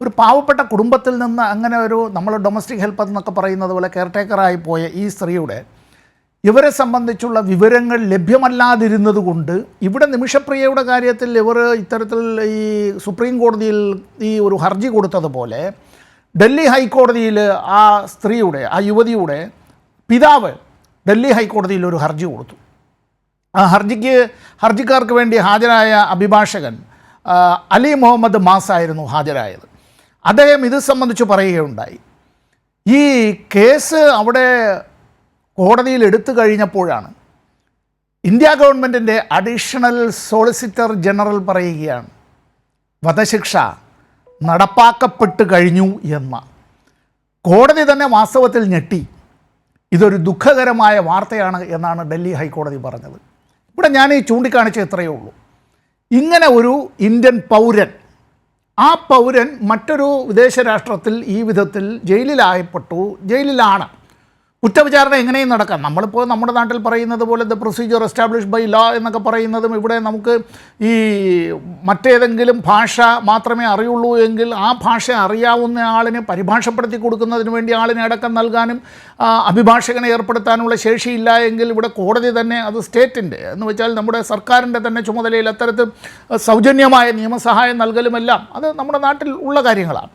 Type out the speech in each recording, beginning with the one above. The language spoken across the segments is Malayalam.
ഒരു പാവപ്പെട്ട കുടുംബത്തിൽ നിന്ന് അങ്ങനെ ഒരു നമ്മൾ ഡൊമസ്റ്റിക് ഹെൽപ്പർ എന്നൊക്കെ പറയുന്നത് പോലെ കെയർടേക്കറായി പോയ ഈ സ്ത്രീയുടെ ഇവരെ സംബന്ധിച്ചുള്ള വിവരങ്ങൾ ലഭ്യമല്ലാതിരുന്നത് കൊണ്ട് ഇവിടെ നിമിഷപ്രിയയുടെ കാര്യത്തിൽ ഇവർ ഇത്തരത്തിൽ ഈ സുപ്രീം കോടതിയിൽ ഈ ഒരു ഹർജി കൊടുത്തതുപോലെ ഡൽഹി ഹൈക്കോടതിയിൽ ആ സ്ത്രീയുടെ ആ യുവതിയുടെ പിതാവ് ഡൽഹി ഹൈക്കോടതിയിൽ ഒരു ഹർജി കൊടുത്തു. ആ ഹർജിക്ക് ഹർജിക്കാർക്ക് വേണ്ടി ഹാജരായ അഭിഭാഷകൻ അലി മുഹമ്മദ് മാസായിരുന്നു ഹാജരായത്. അദ്ദേഹം ഇത് സംബന്ധിച്ച് പറയുകയുണ്ടായി. ഈ കേസ് അവിടെ കോടതിയിൽ എടുത്തു കഴിഞ്ഞപ്പോഴാണ് ഇന്ത്യ ഗവൺമെന്റിന്റെ അഡീഷണൽ സോളിസിറ്റർ ജനറൽ പറയുകയാണ് വധശിക്ഷ നടപ്പാക്കപ്പെട്ട് കഴിഞ്ഞു എന്ന. കോടതി തന്നെ വാസ്തവത്തിൽ ഞെട്ടി. ഇതൊരു ദുഃഖകരമായ വാർത്തയാണ് എന്നാണ് ഡൽഹി ഹൈക്കോടതി പറഞ്ഞത്. ഇവിടെ ഞാൻ ഈ ചൂണ്ടിക്കാണിച്ച ഇത്രയേ ഉള്ളൂ. ഇങ്ങനെ ഒരു ഇന്ത്യൻ പൗരൻ ആ പൗരൻ മറ്റൊരു വിദേശ രാഷ്ട്രത്തിൽ ഈ വിധത്തിൽ ജയിലിലായപ്പെട്ടു ജയിലിലാണ്. കുറ്റവിചാരണ എങ്ങനെയും നടക്കാം. നമ്മളിപ്പോൾ നമ്മുടെ നാട്ടിൽ പറയുന്നത് പോലെ the procedure establish by law എന്നൊക്കെ പറയുന്നതും ഇവിടെ നമുക്ക് ഈ മറ്റേതെങ്കിലും ഭാഷ മാത്രമേ അറിയുള്ളൂ എങ്കിൽ ആ ഭാഷ അറിയാവുന്ന ആളിനെ പരിഭാഷപ്പെടുത്തി കൊടുക്കുന്നതിന് വേണ്ടി ആളിനെ അടക്കം നൽകാനും അഭിഭാഷകനെ ഏർപ്പെടുത്താനുള്ള ശേഷിയില്ല എങ്കിൽ ഇവിടെ കോടതി തന്നെ അത് സ്റ്റേറ്റിന്റെ എന്ന് വെച്ചാൽ നമ്മുടെ സർക്കാരിന്റെ തന്നെ ചുമതലയിൽ അത്തരത്തിൽ സൗജന്യമായ നിയമസഹായം നൽകലുമെല്ലാം. അത് നമ്മുടെ നാട്ടിൽ ഉള്ള കാര്യങ്ങളാണ്.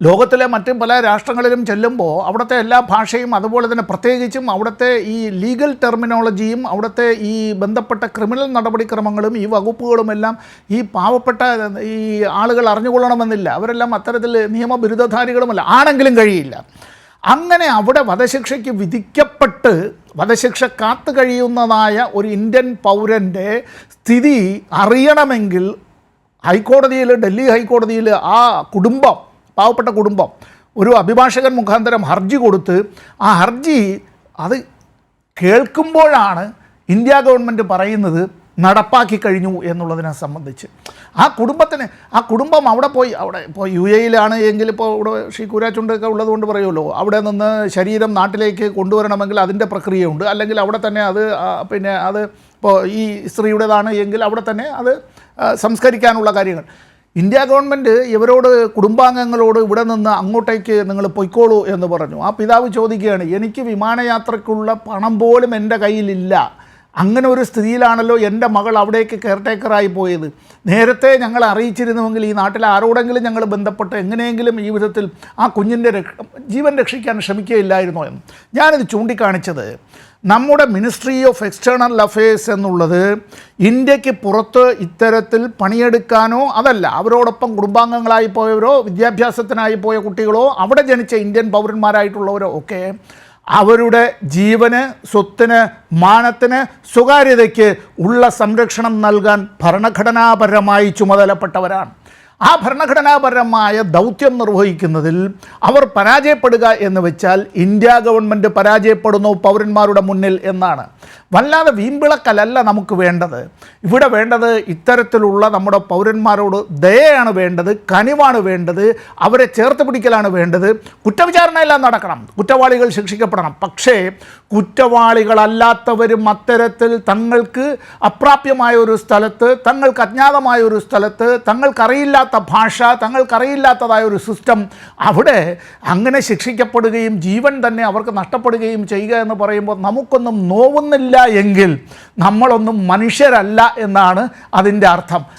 ലോകത്തിലെ മറ്റും പല രാഷ്ട്രങ്ങളിലും ചെല്ലുമ്പോൾ അവിടുത്തെ എല്ലാ ഭാഷയും അതുപോലെ തന്നെ പ്രത്യേകിച്ചും അവിടുത്തെ ഈ ലീഗൽ ടെർമിനോളജിയും അവിടുത്തെ ഈ ബന്ധപ്പെട്ട ക്രിമിനൽ നടപടിക്രമങ്ങളും ഈ വകുപ്പുകളുമെല്ലാം ഈ പാവപ്പെട്ട ഈ ആളുകൾ അറിഞ്ഞുകൊള്ളണമെന്നില്ല. അവരെല്ലാം അത്തരത്തിൽ നിയമബിരുദധാരികളുമല്ല ആണെങ്കിലും കഴിയില്ല. അങ്ങനെ അവിടെ വധശിക്ഷയ്ക്ക് വിധിക്കപ്പെട്ട് വധശിക്ഷ കാത്തു കഴിയുന്നതായ ഒരു ഇന്ത്യൻ പൗരന്റെ സ്ഥിതി അറിയണമെങ്കിൽ ഹൈക്കോടതിയിൽ ഡൽഹി ഹൈക്കോടതിയിൽ ആ കുടുംബം പാവപ്പെട്ട കുടുംബം ഒരു അഭിഭാഷകൻ മുഖാന്തരം ഹർജി കൊടുത്ത് ആ ഹർജി അത് കേൾക്കുമ്പോഴാണ് ഇന്ത്യ ഗവൺമെന്റ് പറയുന്നത് നടപ്പാക്കി കഴിഞ്ഞു എന്നുള്ളതിനെ സംബന്ധിച്ച്. ആ കുടുംബത്തിന് ആ കുടുംബം അവിടെ പോയി അവിടെ ഇപ്പോൾ യു എയിലാണ് എങ്കിൽ ഇപ്പോൾ ഇവിടെ ശ്രീ കൂരാച്ചുണ്ടൊക്കെ ഉള്ളതുകൊണ്ട് പറയുമല്ലോ അവിടെ നിന്ന് ശരീരം നാട്ടിലേക്ക് കൊണ്ടുവരണമെങ്കിൽ അതിന്റെ പ്രക്രിയയുണ്ട് അല്ലെങ്കിൽ അവിടെ തന്നെ അത് പിന്നെ അത് ഇപ്പോൾ ഈ സ്ത്രീയുടേതാണ് എങ്കിൽ അവിടെ തന്നെ അത് സംസ്കരിക്കാനുള്ള കാര്യങ്ങൾ. ഇന്ത്യ ഗവൺമെന്റ് ഇവരോട് കുടുംബാംഗങ്ങളോട് ഇവിടെ നിന്ന് അങ്ങോട്ടേക്ക് നിങ്ങൾ പൊയ്ക്കോളൂ എന്ന് പറഞ്ഞു. ആ പിതാവ് ചോദിക്കുകയാണ് എനിക്ക് വിമാനയാത്രയ്ക്കുള്ള പണം പോലും എന്റെ കയ്യിലില്ല. അങ്ങനെ ഒരു സ്ഥിതിയിലാണല്ലോ എന്റെ മകൾ അവിടേക്ക് കെയർടേക്കറായി പോയത്. നേരത്തെ ഞങ്ങൾ അറിയിച്ചിരുന്നുവെങ്കിൽ ഈ നാട്ടിൽ ആരോടെങ്കിലും ഞങ്ങൾ ബന്ധപ്പെട്ട് എങ്ങനെയെങ്കിലും ഈ വിധത്തിൽ ആ കുഞ്ഞിന്റെ രക്ഷ ജീവൻ രക്ഷിക്കാൻ ശ്രമിക്കുകയില്ലായിരുന്നോ എന്ന്. ഞാനിത് ചൂണ്ടിക്കാണിച്ചത് നമ്മുടെ മിനിസ്ട്രി ഓഫ് എക്സ്റ്റേണൽ അഫയേഴ്സ് എന്നുള്ളത് ഇന്ത്യയ്ക്ക് പുറത്ത് ഇത്തരത്തിൽ പണിയെടുക്കാനോ അതല്ല അവരോടൊപ്പം കുടുംബാംഗങ്ങളായി പോയവരോ വിദ്യാഭ്യാസത്തിനായി പോയ കുട്ടികളോ അവിടെ ജനിച്ച ഇന്ത്യൻ പൗരന്മാരായിട്ടുള്ളവരോ ഒക്കെ അവരുടെ ജീവന് സ്വത്തിന് മാനത്തിന് സ്വകാര്യതയ്ക്ക് ഉള്ള സംരക്ഷണം നൽകാൻ ഭരണഘടനാപരമായി ചുമതലപ്പെട്ടവരാണ്. ആ ഭരണഘടനാപരമായ ദൗത്യം നിർവഹിക്കുന്നതിൽ അവർ പരാജയപ്പെടുക എന്ന് വെച്ചാൽ ഇന്ത്യ ഗവൺമെന്റ് പരാജയപ്പെടുന്നു പൗരന്മാരുടെ മുന്നിൽ എന്നാണ്. വല്ലാതെ വീമ്പിളക്കലല്ല നമുക്ക് വേണ്ടത്. ഇവിടെ വേണ്ടത് ഇത്തരത്തിലുള്ള നമ്മുടെ പൗരന്മാരോട് ദയയാണ് വേണ്ടത് കനിവാണ് വേണ്ടത് അവരെ ചേർത്ത് പിടിക്കലാണ് വേണ്ടത്. കുറ്റവിചാരണയെല്ലാം നടക്കണം കുറ്റവാളികൾ ശിക്ഷിക്കപ്പെടണം. പക്ഷേ കുറ്റവാളികളല്ലാത്തവരും അത്തരത്തിൽ തങ്ങൾക്ക് അപ്രാപ്യമായ ഒരു സ്ഥലത്ത് തങ്ങൾക്ക് അജ്ഞാതമായ ഒരു സ്ഥലത്ത് തങ്ങൾക്കറിയില്ലാത്ത ഭാഷ തങ്ങൾക്കറിയില്ലാത്തതായ ഒരു സിസ്റ്റം അവിടെ അങ്ങനെ ശിക്ഷിക്കപ്പെടുകയും ജീവൻ തന്നെ അവർക്ക് നഷ്ടപ്പെടുകയും ചെയ്യുക എന്ന് പറയുമ്പോൾ നമുക്കൊന്നും നോവുന്നില്ല എങ്കിൽ നമ്മളൊന്നും മനുഷ്യരല്ല എന്നാണ് അതിന്റെ അർത്ഥം.